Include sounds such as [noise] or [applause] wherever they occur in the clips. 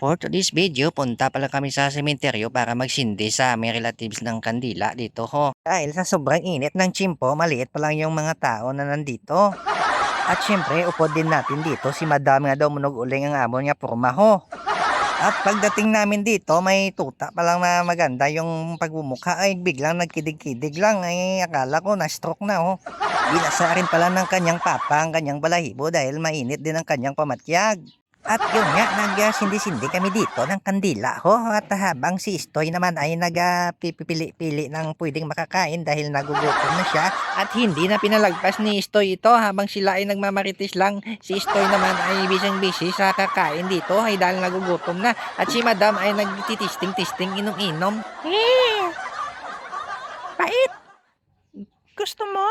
For today's video, punta pala kami sa sementeryo para magsindi sa aming relatives ng kandila dito ho. Dahil sa sobrang init ng chimpo, maliit pa lang yung mga tao na nandito. At syempre, upod din natin dito si Madam nga daw munog uling ang amon nga porma ho. At pagdating namin dito, may tuta pa lang na maganda yung pagbumukha ay biglang nagkidig-kidig lang ay akala ko na stroke na oh. Binasa rin pala ng kanyang papa ang kanyang balahibo dahil mainit din ang kanyang pamatyag. At yun nga, nagsindi-sindi kami dito ng kandila ho. At habang si Istoy naman ay nagpipili-pili ng pwedeng makakain dahil nagugutom na siya. At hindi na pinalagpas ni Istoy ito habang sila ay nagmamarites lang. Si Istoy naman ay bisang-busy sa kakain dito ay dahil nagugutom na. At si Madam ay nagtitisting-tisting inom-inom. Pait. Gusto mo?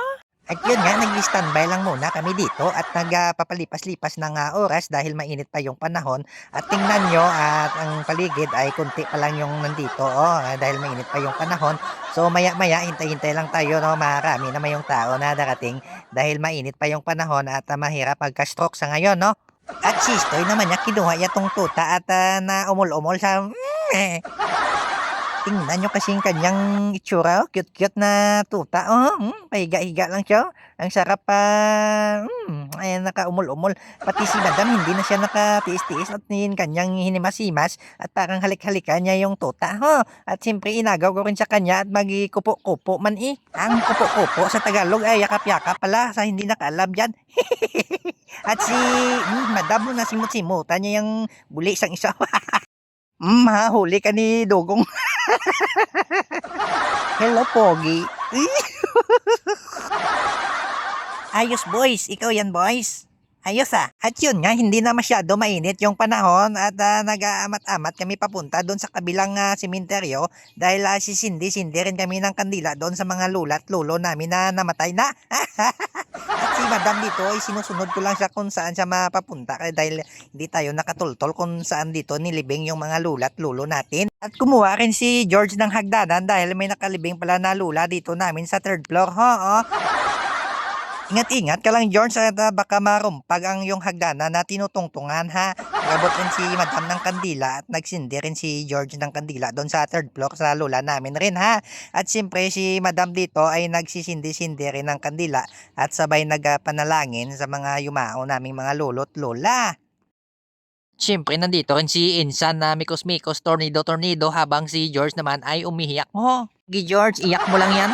At yun nga, nag-standby lang muna kami dito at nagpapalipas-lipas ng ah, oras dahil mainit pa yung panahon. At tingnan nyo at ang paligid ay kunti pa lang yung nandito oh, ah, dahil mainit pa yung panahon. So maya-maya, hintay-hintay lang tayo, no, marami naman yung tao na darating dahil mainit pa yung panahon at ah, mahirap pagka-stroke sa ngayon, no? At si Stoy naman niya, kinuha niya tong tuta at ah, na umol-umol sa... Mm, eh. Tingnan nyo kasing kanyang itsura, oh. cute-cute na tuta. Oh, mm, pahiga-higa lang siya. oh. Ang sarap pa, mm, ay nakaumol-umol. Pati si Madam, hindi na siya nakatiis-tiis at yung kanyang hinimas-himas at parang halik-halikan niya yung tuta. Oh. At siyempre, inagaw ko rin sa kanya at magikupo-kupo man eh. Ang kupo-kupo sa Tagalog ay yakap-yakap pala sa hindi nakaalam yan. [laughs] at si mm, Madam, na simut-simutan niya yung buli isang isa. [laughs] Mm, ha, huli ka ni Dugong. [laughs] Hello, Pogi. Ayos, boys. Ikaw yan, boys. Ayos ah. At yun nga, hindi na masyado mainit yung panahon at ah, nag-aamat-amat kami papunta doon sa kabilang uh, simenteryo dahil uh, sisindi-sindi rin kami ng kandila doon sa mga lula at lulo namin na namatay na. [laughs] si madam dito ay sinusunod ko lang siya kung saan siya mapapunta kaya dahil hindi tayo nakatultol kung saan dito nilibing yung mga lula at lulo natin. At kumuha rin si George ng hagdanan dahil may nakalibing pala na lula dito namin sa third floor. Ho, oh. Ingat-ingat ka lang, George, at ah, baka marumpag ang yung hagdanan na tinutungtungan, ha? Nagabot rin si Madam ng kandila at nagsindi rin si George ng kandila doon sa third floor sa lula namin rin, ha? At siyempre, si Madam dito ay nagsisindi-sindi rin ng kandila at sabay nagpanalangin sa mga yumao naming mga lolo't lola. Siyempre, nandito rin si Insan na mikos-mikos, tornado-tornado habang si George naman ay umihiyak mo. Gi George, iyak mo lang yan.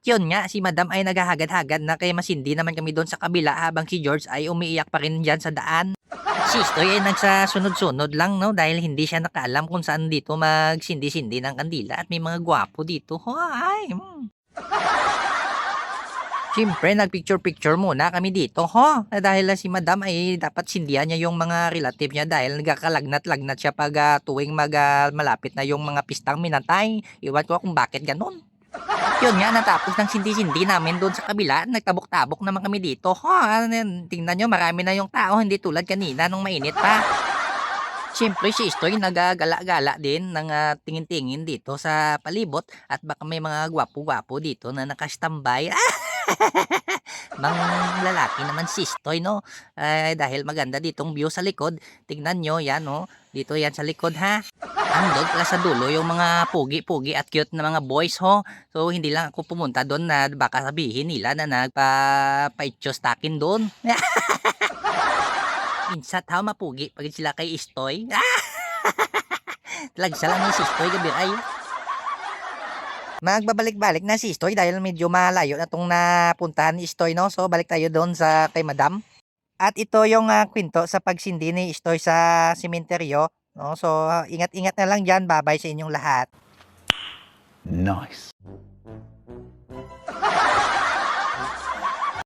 Yun nga, si Madam ay naghahagad-hagad na kaya masindi naman kami doon sa kabila habang si George ay umiiyak pa rin dyan sa daan. Si Stoy ay nagsasunod-sunod lang no dahil hindi siya nakaalam kung saan dito magsindi-sindi ng kandila at may mga gwapo dito. Ay, mm. Siyempre, nagpicture-picture muna kami dito, ho. Dahil si Madam ay dapat sindihan niya yung mga relative niya dahil nagkakalagnat-lagnat siya pag ah, tuwing mag, ah, malapit na yung mga pistang minatay. Iwan ko kung bakit ganun. Yun nga, natapos ng sindi-sindi namin doon sa kabila, nagtabok-tabok naman kami dito. Ho, ano tingnan nyo, marami na yung tao, hindi tulad kanina nung mainit pa. Siyempre si Istoy nagagala-gala din ng ah, tingin-tingin dito sa palibot at baka may mga gwapo-gwapo dito na nakastambay. [laughs] Mang lalaki naman si Istoy, no? Ay, dahil maganda ditong view sa likod. Tingnan nyo, yan, no? Dito yan sa likod, ha? Andog pala sa dulo yung mga pugi-pugi at cute na mga boys ho. So hindi lang ako pumunta doon na baka sabihin nila na nagpa-paitchostakin doon. [laughs] Insat ha mapugi pag sila kay Istoy. Talagsa [laughs] lang ni si Istoy gabi ay. Magbabalik-balik na si Istoy dahil medyo malayo na tong napuntahan ni Istoy no. So balik tayo doon sa kay Madam. At ito yung ah, kwento sa pagsindi ni Istoy sa sementeryo. No? So, ingat-ingat na lang dyan. Babay sa inyong lahat. Nice.